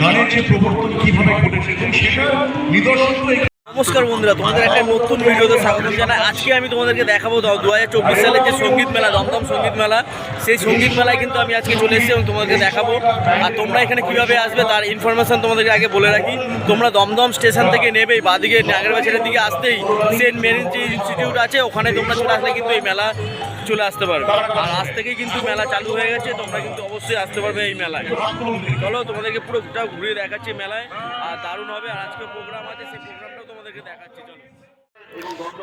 গানের যে প্রবর্তন কীভাবে ঘটেছে সেটা নিদর্শন নমস্কার বন্ধুরা, তোমাদের একটা নতুন ভিডিওতে স্বাগত জানাই। আজকে আমি তোমাদেরকে দেখাবো দু হাজার চব্বিশ সালের যে সংগীত মেলা, দমদম সংগীত মেলা, সেই সংগীত মেলায় কিন্তু আমি আজকে চলে এসেছি এবং তোমাদেরকে দেখাবো। আর তোমরা এখানে কীভাবে আসবে তার ইনফরমেশন তোমাদেরকে আগে বলে রাখি। তোমরা দমদম স্টেশন থেকে নেবেই বাদিকে নাগরবাজারের দিকে আসতেই সেন্ট মেরিন যে ইনস্টিটিউট আছে, ওখানে তোমরা চলে আসলে কিন্তু এই মেলা চলে আসতে পারবে। আর আজ থেকেই কিন্তু মেলা চালু হয়ে গেছে, তোমরা কিন্তু অবশ্যই আসতে পারবে এই মেলায়। চলো তোমাদেরকে পুরোটা ঘুরিয়ে দেখাচ্ছি মেলায়। আর দারুণ হবে, আর আজকে প্রোগ্রাম আছে, সেই প্রোগ্রামটাও তোমাদেরকে দেখাচ্ছি চলো।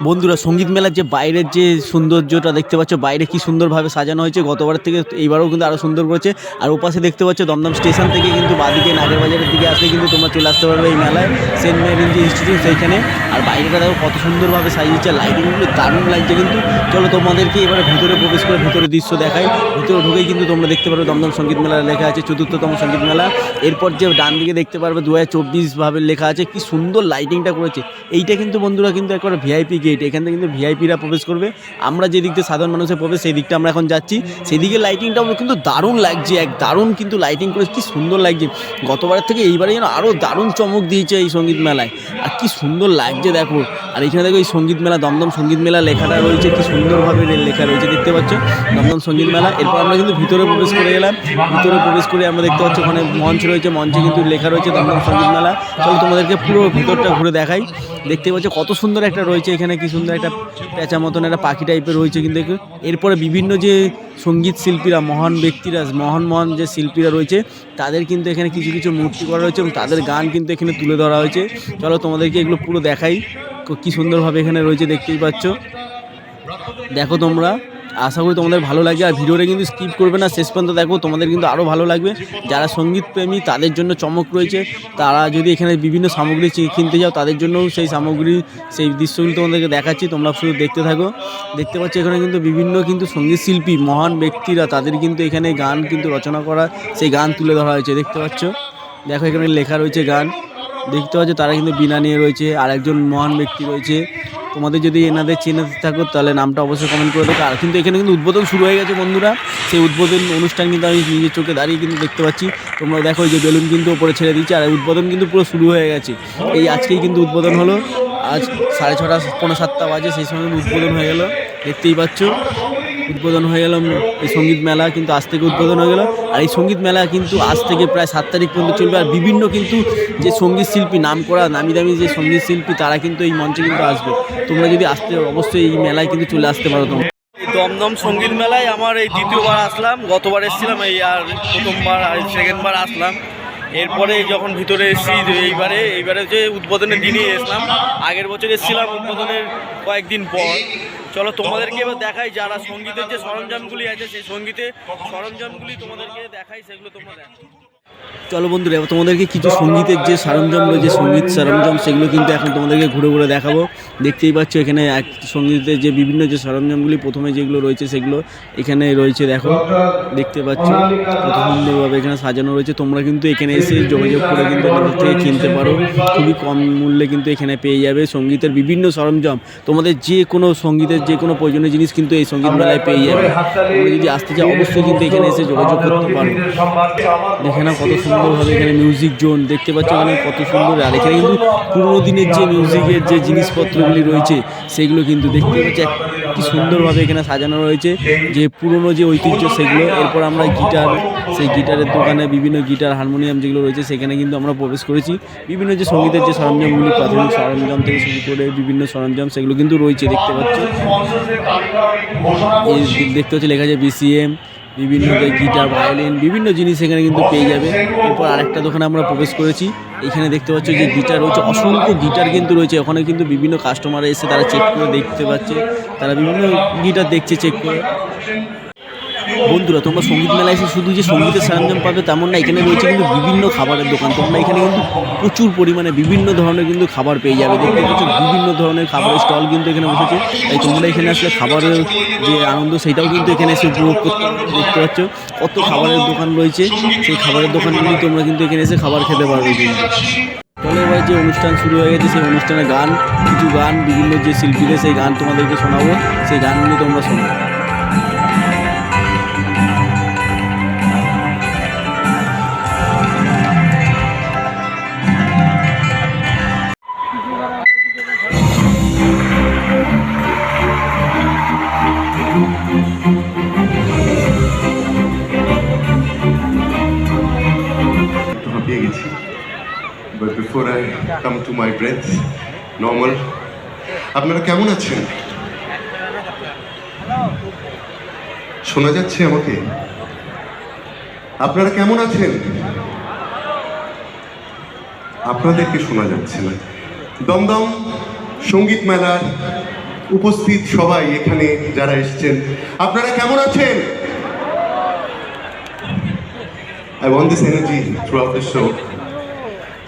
বন্ধুরা, সংগীত মেলার যে বাইরের যে সৌন্দর্যটা দেখতে পাচ্ছ, বাইরে কি সুন্দরভাবে সাজানো হয়েছে, গতবার থেকে এইবারও কিন্তু আরও সুন্দর করেছে। আর ওপাশে দেখতে পাচ্ছ, দমদম স্টেশন থেকে কিন্তু বাদিকে নাগরবাজারের দিকে আসলে কিন্তু তোমরা চলে আসতে পারবে এই মেলায়, সেন্ট মেরিন যে ইনস্টিটিউট সেইখানে। আর বাইরেটা দেখো, কত সুন্দরভাবে সাজিয়েছে লাইটিংগুলো দারুণ লাগছে কিন্তু। চলো তোমাদেরকে এবারে ভিতরে প্রবেশ করে ভিতরে দৃশ্য দেখাই। ভিতরে ঢুকেই কিন্তু তোমরা দেখতে পারবে দমদম সংগীত মেলা লেখা আছে, চতুর্থতম সংগীত মেলা। এরপর যে ডান দিকে দেখতে পারবে, দু হাজার চব্বিশ ভাবে লেখা আছে, কি সুন্দর লাইটিংটা করেছে। এইটা কিন্তু বন্ধুরা কিন্তু একবার ভিআইপি গেট এখান থেকে কিন্তু ভিআইপিরা প্রবেশ করবে। আমরা যে দিক থেকে সাধারণ মানুষের প্রবেশ, সেই দিকটা আমরা এখন যাচ্ছি। সেদিকে লাইটিংটাও কিন্তু দারুণ লাগছে, এক দারুণ কিন্তু লাইটিং করে কী সুন্দর লাগছে। গতবারের থেকে এইবারে যেন আরও দারুণ চমক দিয়েছে এই সংগীত মেলায়। আর কি সুন্দর লাগছে, দেখো। আর এখানে দেখো এই সংগীত মেলা, দমদম সংগীত মেলা লেখাটা রয়েছে, কি সুন্দরভাবে লেখা রয়েছে, দেখতে পাচ্ছ? দমদম সংগীত মেলা, এরপর আমরা কিন্তু ভিতরে প্রবেশ করে গেলাম ভিতরে প্রবেশ করে আমরা দেখতে পাচ্ছি, ওখানে মঞ্চ রয়েছে, মঞ্চে কিন্তু লেখা রয়েছে দমদম সংগীত মেলা। চলো তোমাদেরকে পুরো ভিতরটা ঘুরে দেখাই। দেখতে পাচ্ছ, কত সুন্দর একটা রয়েছে এখানে, কি সুন্দর একটা পেঁচা মতন একটা পাখি টাইপের রয়েছে কিন্তু। এরপরে বিভিন্ন যে সংগীত শিল্পীরা, মহান ব্যক্তিরা, মহান মহান যে শিল্পীরা রয়েছে, তাদের কিন্তু এখানে কিছু কিছু মূর্তি করা রয়েছে এবং তাদের গান কিন্তু এখানে তুলে ধরা হয়েছে। চলো তোমাদেরকে এগুলো পুরো দেখাই। কি সুন্দরভাবে এখানে রয়েছে দেখতেই পাচ্ছ। দেখো তোমরা, আশা করি তোমাদের ভালো লাগবে। আর ভিডিওটা কিন্তু স্কিপ করবে না, শেষ পর্যন্ত দেখো, তোমাদের কিন্তু আরও ভালো লাগবে। যারা সংগীত প্রেমী তাদের জন্য চমক রয়েছে। তারা যদি এখানে বিভিন্ন সামগ্রী কিনতে যাও, তাদের জন্যও সেই সামগ্রী, সেই দৃশ্যগুলি তোমাদেরকে দেখাচ্ছি। তোমরা শুধু দেখতে থাকো। দেখতে পাচ্ছ এখানে কিন্তু বিভিন্ন কিন্তু সংগীত শিল্পী মহান ব্যক্তিরা তাদের কিন্তু এখানে গান কিন্তু রচনা করা, সেই গান তুলে ধরা হয়েছে। দেখতে পাচ্ছ? দেখো এখানে লেখা রয়েছে গান। দেখতে পাচ্ছ, তারা কিন্তু বিনা নিয়ে রয়েছে আর একজন মহান ব্যক্তি রয়েছে। তোমাদের যদি এনাদের চেনে থাকো, তাহলে নামটা অবশ্যই কমেন্ট করে দেবো। আর কিন্তু এখানে কিন্তু উদ্বোধন শুরু হয়ে গেছে বন্ধুরা। সেই উদ্বোধন অনুষ্ঠান কিন্তু আমি নিজের চোখে দাঁড়িয়ে কিন্তু দেখতে পাচ্ছি। তোমরা দেখো যে বেলুন কিন্তু ওপরে ছেড়ে দিচ্ছে, আর উদ্বোধন কিন্তু পুরো শুরু হয়ে গেছে। এই আজকেই কিন্তু উদ্বোধন হলো। আজ সাড়ে ছটা পনেরো সাতটা বাজে, সেই সময় উদ্বোধন হয়ে গেলো। দেখতেই পাচ্ছ। উদ্বোধন হয়ে গেল এই সংগীত মেলা কিন্তু আজ থেকে উদ্বোধন হয়ে গেল। আর এই সংগীত মেলা কিন্তু আজ থেকে প্রায় সাত তারিখ পর্যন্ত চলবে। আর বিভিন্ন কিন্তু যে সংগীত শিল্পী নাম করা নামি দামি যে সংগীত শিল্পী, তারা কিন্তু এই মঞ্চে কিন্তু আসবে। তোমরা যদি আসতে, অবশ্যই এই মেলায় কিন্তু চলে আসতে পারো তোমরা। দমদম সংগীত মেলায় আমার এই দ্বিতীয়বার আসলাম, গতবার এসেছিলাম, এই আর প্রথমবার আর সেকেন্ডবার আসলাম। এরপরে যখন ভিতরে এসেছি এইবারে এইবারে যে উদ্বোধনের দিনই এসলাম। আগের বছর এসেছিলাম উদ্বোধনের কয়েকদিন পর। চলো তোমাদেরকে এবার দেখাই যারা সঙ্গীতের যে সরঞ্জামগুলি আছে সেই সঙ্গীতে সরঞ্জামগুলি তোমাদেরকে দেখাই সেগুলো তোমরা দেখো। চলো বন্ধুরা, এবার তোমাদেরকে কিছু সঙ্গীতের যে সরঞ্জাম রয়েছে, সংগীত সরঞ্জাম, সেগুলো কিন্তু এখন তোমাদেরকে ঘুরে ঘুরে দেখাবো। দেখতেই পাচ্ছ এখানে এক সঙ্গীতের যে বিভিন্ন যে সরঞ্জামগুলি, প্রথমে যেগুলো রয়েছে সেগুলো এখানে রয়েছে, দেখো। দেখতে পাচ্ছ কত সুন্দরভাবে এখানে সাজানো রয়েছে। তোমরা কিন্তু এখানে এসে যোগাযোগ করে কিন্তু এখান থেকে কিনতে পারো। খুবই কম মূল্যে কিন্তু এখানে পেয়ে যাবে সঙ্গীতের বিভিন্ন সরঞ্জাম। তোমাদের যে কোনো সঙ্গীতের যে কোনো প্রয়োজনীয় জিনিস কিন্তু এই সংগীত মেলায় পেয়ে যাবে। যদি আসতে চাও, অবশ্যই কিন্তু এখানে এসে যোগাযোগ করতে পারো। দেখে না কত সুন্দরভাবে এখানে মিউজিক জোন দেখতে পাচ্ছ এখানে কত সুন্দর। আর এখানে কিন্তু পুরোনো দিনের যে মিউজিকের যে জিনিসপত্রগুলি রয়েছে, সেগুলো কিন্তু দেখতে পাচ্ছি। কি সুন্দরভাবে এখানে সাজানো রয়েছে। যে পুরনো যে ঐতিহ্য, সেগুলো। এরপর আমরা গিটার সেই গিটারের দোকানে বিভিন্ন গিটার হারমোনিয়াম যেগুলো রয়েছে, সেখানে কিন্তু আমরা প্রবেশ করেছি। বিভিন্ন যে সঙ্গীতের যে সরঞ্জামগুলি, প্রাথমিক সরঞ্জাম থেকে শুরু করে বিভিন্ন সরঞ্জাম, সেগুলো কিন্তু রয়েছে দেখতে পাচ্ছি। দেখতে হচ্ছে লেখা আছে বিসিএম বিভিন্ন যে গিটার, ভায়োলিন, বিভিন্ন জিনিস এখানে কিন্তু পেয়ে যাবে। এরপর আরেকটা দোকানে আমরা প্রবেশ করেছি। এখানে দেখতে পাচ্ছ যে গিটার রয়েছে। অসংখ্য গিটার কিন্তু রয়েছে। ওখানে কিন্তু বিভিন্ন কাস্টমার এসে তারা চেক করে দেখতে পাচ্ছে। তারা বিভিন্ন গিটার দেখছে চেক করে। বন্ধুরা, তোমরা সংগীত মেলায় এসে শুধু যে সঙ্গীতের সরঞ্জাম পাবে তেমন না, এখানে রয়েছে কিন্তু বিভিন্ন খাবারের দোকান। তোমরা এখানে কিন্তু প্রচুর পরিমাণে বিভিন্ন ধরনের কিন্তু খাবার পেয়ে যাবে। দেখতে পাচ্ছ, বিভিন্ন ধরনের খাবারের স্টল কিন্তু এখানে বসেছে। তাই তোমরা এখানে আসলে খাবারের যে আনন্দ, সেটাও কিন্তু এখানে এসে উপভোগ করতে। দেখতে পাচ্ছ, কত খাবারের দোকান রয়েছে। সেই খাবারের দোকানগুলি তোমরা কিন্তু এখানে এসে খাবার খেতে পারবে কিন্তু। চলো এবার যে অনুষ্ঠান শুরু হয়ে গেছে, সেই অনুষ্ঠানে গান, কিছু গান, বিভিন্ন যে শিল্পীদের সেই গান তোমাদেরকে শোনাবো। সেই গানগুলি তোমরা শোনো। But before I come to my breath normal আপনারা কেমন আছেন? শোনা যাচ্ছে আমাকে? আপনারা কেমন আছেন? আপনাদেরকে শোনা যাচ্ছে না। দমদম সংগীত মেলার উপস্থিত সবাই এখানে যারা এসেছেন, আপনারা কেমন আছেন? I want this energy throughout the show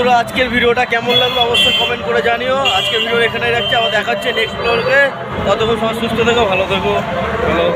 বন্ধুরা, আজকের ভিডিওটা কেমন লাগল অবশ্যই কমেন্ট করে জানিও। আজকের ভিডিও এখানে রাখছি, আবার দেখাচ্ছে নেক্সট ব্লগে ততক্ষণ সুস্থ থেকো, ভালো থেকো। হ্যালো